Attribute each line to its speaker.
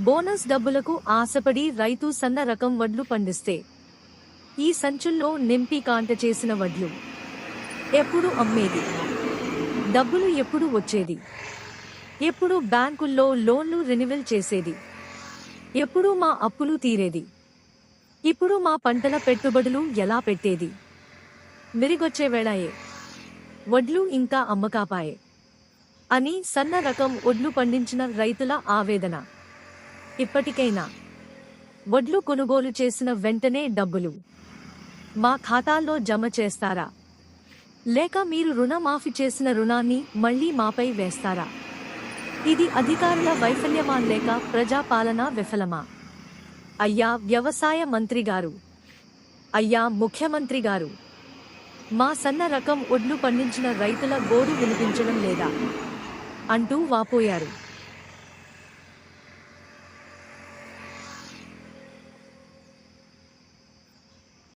Speaker 1: Bonus డబ్బులకు ఆశపడి రైతు సన్న రకం వడ్లు పండిస్తే ఈ సంచుల్లో నింపి కాంట చేసిన వడ్లు ఎప్పుడు అమ్మేది? డబ్బులు ఎప్పుడు వచ్చేది? ఎప్పుడు బ్యాంకుల్లో లోన్లు రెన్యువల్ చేసేది? ఎప్పుడు మా అప్పులు తీరేది? ఇప్పుడు మా పంటల పెట్టుబడులు ఎలా పెట్టేది? మిరిగొచ్చే వేళాయే. వడ్లు ఇంకా అమ్మకాపాయే. అని సన్న రకం ఒడ్లు పండించిన రైతుల ఆవేదన. ఇప్పటికైనా. వడ్లు కొనుగోలు చేసిన వెంటనే డబ్బులు. మా ఖాతాల్లో జమ చేస్తారా? లేక మీరు రుణమాఫీ చేసిన రుణాన్ని మళ్ళీ మాపై వేస్తారా? ఇది అధికారుల వైఫల్యమా లేక ప్రజాపాలన విఫలమా? అయ్యా వ్యవసాయ మంత్రి గారు. అయ్యా ముఖ్యమంత్రి గారు. మా సన్న రకం ఒడ్లు పండించిన రైతుల గోడు వినిపించడం లేదా? అంటూ వాపోయారు.